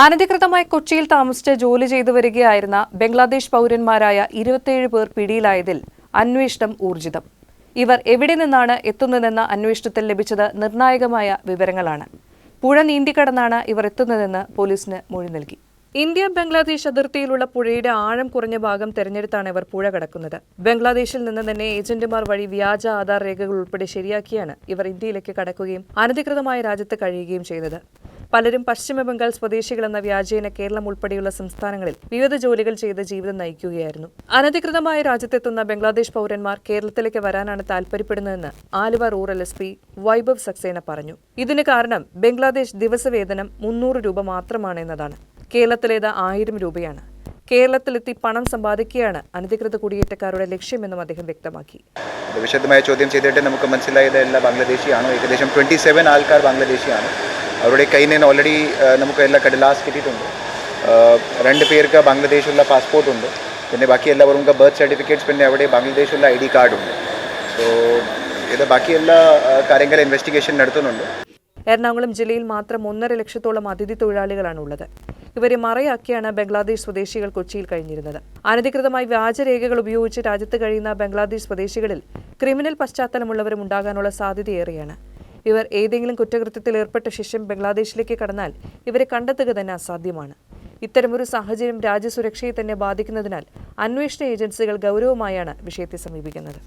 അനധികൃതമായി കൊച്ചിയിൽ താമസിച്ച് ജോലി ചെയ്തു വരികയായിരുന്ന ബംഗ്ലാദേശ് പൗരന്മാരായ ഇരുപത്തിയേഴ് പേർ പിടിയിലായതിൽ അന്വേഷണം ഊർജിതം. ഇവർ എവിടെ നിന്നാണ് എത്തുന്നതെന്ന അന്വേഷണത്തിൽ ലഭിച്ചത് നിർണായകമായ വിവരങ്ങളാണ്. പുഴ നീന്തിക്കടന്നാണ് ഇവർ എത്തുന്നതെന്ന് പോലീസിന് മൊഴി നൽകി. ഇന്ത്യ ബംഗ്ലാദേശ് അതിർത്തിയിലുള്ള പുഴയുടെ ആഴം കുറഞ്ഞ ഭാഗം തെരഞ്ഞെടുത്താണ് ഇവർ പുഴ കടക്കുന്നത്. ബംഗ്ലാദേശിൽ നിന്ന് തന്നെ ഏജന്റുമാർ വഴി വ്യാജ ആധാർ രേഖകൾ ഉൾപ്പെടെ ശരിയാക്കിയാണ് ഇവർ ഇന്ത്യയിലേക്ക് കടക്കുകയും അനധികൃതമായ രാജ്യത്ത് കഴിയുകയും ചെയ്തത്. പലരും പശ്ചിമ ബംഗാൾ സ്വദേശികളെന്ന വ്യാജേന കേരളം ഉൾപ്പെടെയുള്ള സംസ്ഥാനങ്ങളിൽ വിവിധ ജോലികൾ ചെയ്ത് ജീവിതം നയിക്കുകയായിരുന്നു. അനധികൃതമായ രാജ്യത്തെത്തുന്ന ബംഗ്ലാദേശ് പൗരന്മാർ കേരളത്തിലേക്ക് വരാനാണ് താൽപര്യപ്പെടുന്നതെന്ന് Aluva rural S P Vaibhav Saxena പറഞ്ഞു. ഇതിന് കാരണം ബംഗ്ലാദേശ് ദിവസവേതനം മുന്നൂറ് രൂപ മാത്രമാണ് എന്നതാണ്. കേരളത്തിലേത് ആയിരം രൂപയാണ്. കേരളത്തിലെത്തി പണം സമ്പാദിക്കുകയാണ് അനധികൃത കുടിയേറ്റക്കാരുടെ ലക്ഷ്യമെന്നും അദ്ദേഹം വ്യക്തമാക്കി. വിശദമായ ചോദ്യം ചെയ്തിട്ട് നമുക്ക് മനസ്സിലായത് എല്ലാ ബംഗ്ലാദേശിയാണോ? ഏകദേശം ട്വന്റി സെവൻ ആൾക്കാർ ബാംഗ്ലാദേശിയാണ്. അവരുടെ കയ്യിൽ നിന്ന് ഓൾറെഡി നമുക്ക് എല്ലാ കടലാസ് കിട്ടിയിട്ടുണ്ട്. രണ്ട് പേർക്ക് ബംഗ്ലാദേശുള്ള പാസ്പോർട്ട് ഉണ്ട്. പിന്നെ ബാക്കി എല്ലാവർക്കും ബർത്ത് സർട്ടിഫിക്കറ്റ്സ് പിന്നെ അവിടെ ബംഗ്ലാദേശുള്ള ഐ ഡി കാർഡ് ഉണ്ട്. സോ ഇത് ബാക്കി എല്ലാ കാര്യങ്ങളും ഇൻവെസ്റ്റിഗേഷൻ നടത്തുന്നുണ്ട്. എറണാകുളം ജില്ലയിൽ മാത്രം ഒന്നര ലക്ഷത്തോളം അതിഥി തൊഴിലാളികളാണ് ഉള്ളത് ഇവരെ മറയാക്കിയാണ് ബംഗ്ലാദേശ് സ്വദേശികൾ കൊച്ചിയിൽ കഴിഞ്ഞിരുന്നത്. അനധികൃതമായി വ്യാജരേഖകൾ ഉപയോഗിച്ച് രാജ്യത്ത് കഴിയുന്ന ബംഗ്ലാദേശ് സ്വദേശികളിൽ ക്രിമിനൽ പശ്ചാത്തലമുള്ളവരും ഉണ്ടാകാനുള്ള സാധ്യതയേറെയാണ്. ഇവർ ഏതെങ്കിലും കുറ്റകൃത്യത്തിൽ ഏർപ്പെട്ട ശേഷം ബംഗ്ലാദേശിലേക്ക് കടന്നാൽ ഇവരെ കണ്ടെത്തുക തന്നെ അസാധ്യമാണ്. ഇത്തരമൊരു സാഹചര്യം രാജ്യസുരക്ഷയെ തന്നെ ബാധിക്കുന്നതിനാൽ അന്വേഷണ ഏജൻസികൾ ഗൗരവമായാണ് വിഷയത്തെ സമീപിക്കുന്നത്.